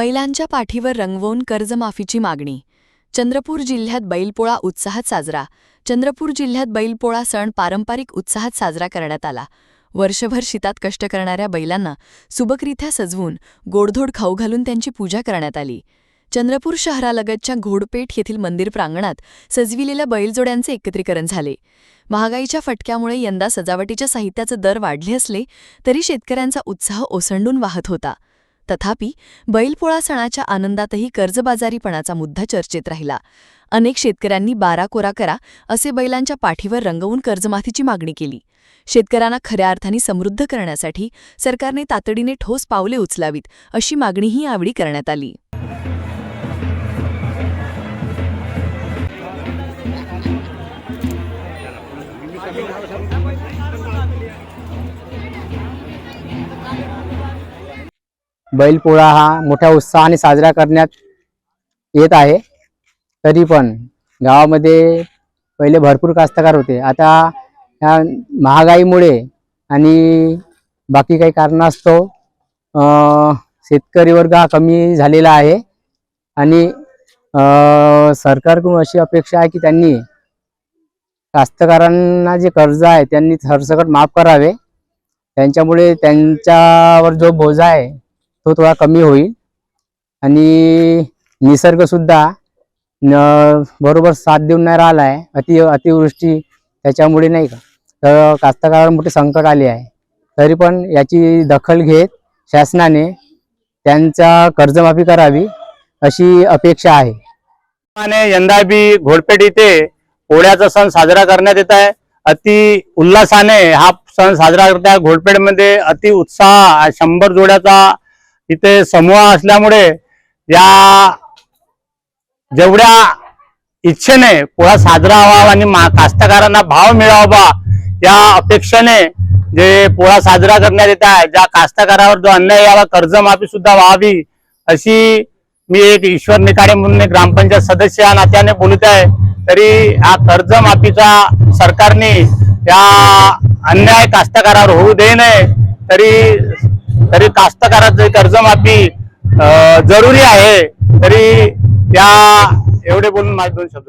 बैलांच्या पाठीवर रंगवून कर्जमाफीची मागणी. चंद्रपूर जिल्ह्यात बैलपोळा उत्साहात साजरा. चंद्रपूर जिल्ह्यात बैलपोळा सण पारंपरिक उत्साहात साजरा करण्यात आला. वर्षभर शेतात कष्ट करणाऱ्या बैलांना सुबकरित्या सजवून गोडधोड खाऊ घालून त्यांची पूजा करण्यात आली. चंद्रपूर शहरालगतच्या घोडपेठ येथील मंदिर प्रांगणात सजविलेल्या बैलजोड्यांचे एकत्रीकरण झाले. महागाईच्या फटक्यामुळे यंदा सजावटीच्या साहित्याचे दर वाढले असले तरी शेतकऱ्यांचा उत्साह ओसंडून वाहत होता. तथापि बैलपोळा सणाच्या आनंदातही कर्जबाजारीपणाचा मुद्दा चर्चेत राहिला. अनेक शेतकऱ्यांनी बारा कोरा करा असे बैलांच्या पाठीवर रंगवून कर्जमाफीची मागणी केली. शेतकऱ्यांना खऱ्या अर्थाने समृद्ध करण्यासाठी सरकारने तातडीने ठोस पावले उचलावीत अशी मागणीही यावेळी करण्यात आली. बैलपोळा हा मोठ्या उत्साहाने साजरा करण्यात येत आहे. तरी पण गावामध्ये पहिले भरपूर कास्तकार होते. आता ह्या महागाईमुळे आणि बाकी काही कारणास्तव शेतकरी वर्ग हा कमी झालेला आहे. आणि सरकारकडून अशी अपेक्षा आहे की त्यांनी कास्तकारांना जे कर्ज आहे त्यांनी सरसकट माफ करावे. त्यांच्यामुळे त्यांच्यावर जो बोजा आहे तो थोडा कमी होईल. आणि निसर्गसुद्धा न बरोबर साथ देऊन नाही राहिला आहे अति अतिवृष्टी त्याच्यामुळे नाही का? तर कास्तकारावर मोठे संकट आले आहे. तरी पण याची दखल घेत शासनाने त्यांचा कर्जमाफी करावी अशी अपेक्षा आहे. आणि यंदा बी घोडपेट इथे पोळ्याचा सण साजरा करण्यात येत आहे. अति उल्हासाने हा सण साजरा करत आहे घोडपेडमध्ये अति उत्साह शंभर जोड्याचा इथे समूह असल्यामुळे या जेवढ्या इच्छेने पोळा साजरा व्हावा आणि मा- कास्तकारांना भाव मिळावा या अपेक्षेने जे पोळा साजरा करण्यात येत आहे ज्या कास्तकारावर जो अन्याय यावा कर्जमाफी सुद्धा व्हावी अशी मी एक ईश्वर निकाडे म्हणून एक ग्रामपंचायत सदस्य या नात्याने बोलत आहे. तरी हा कर्जमाफीचा सरकारने या अन्याय कास्तकारावर होऊ दे नये तरी तरी कास्तकाराचं कर्जमाफी जरुरी आहे. तरी त्या एवढे बोलून माझे दोन शब्द